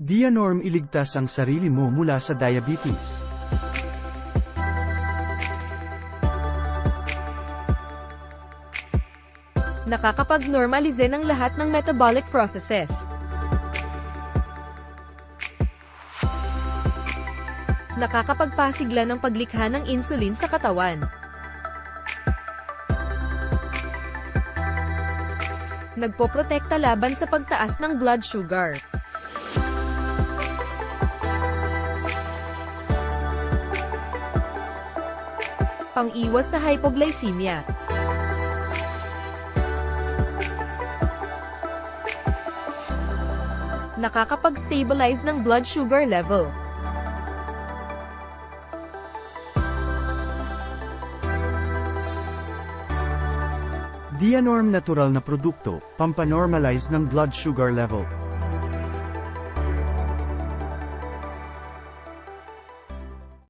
Dianorm iligtas ang sarili mo mula sa diabetes. Nakakapag-normalize ng lahat ng metabolic processes. Nakakapagpasigla ng paglikha ng insulin sa katawan. Nagpoprotekta laban sa pagtaas ng blood sugar. Pang-iwas sa hypoglycemia. Nakakapag-stabilize ng blood sugar level. Dianorm natural na produkto, pampanormalize ng blood sugar level.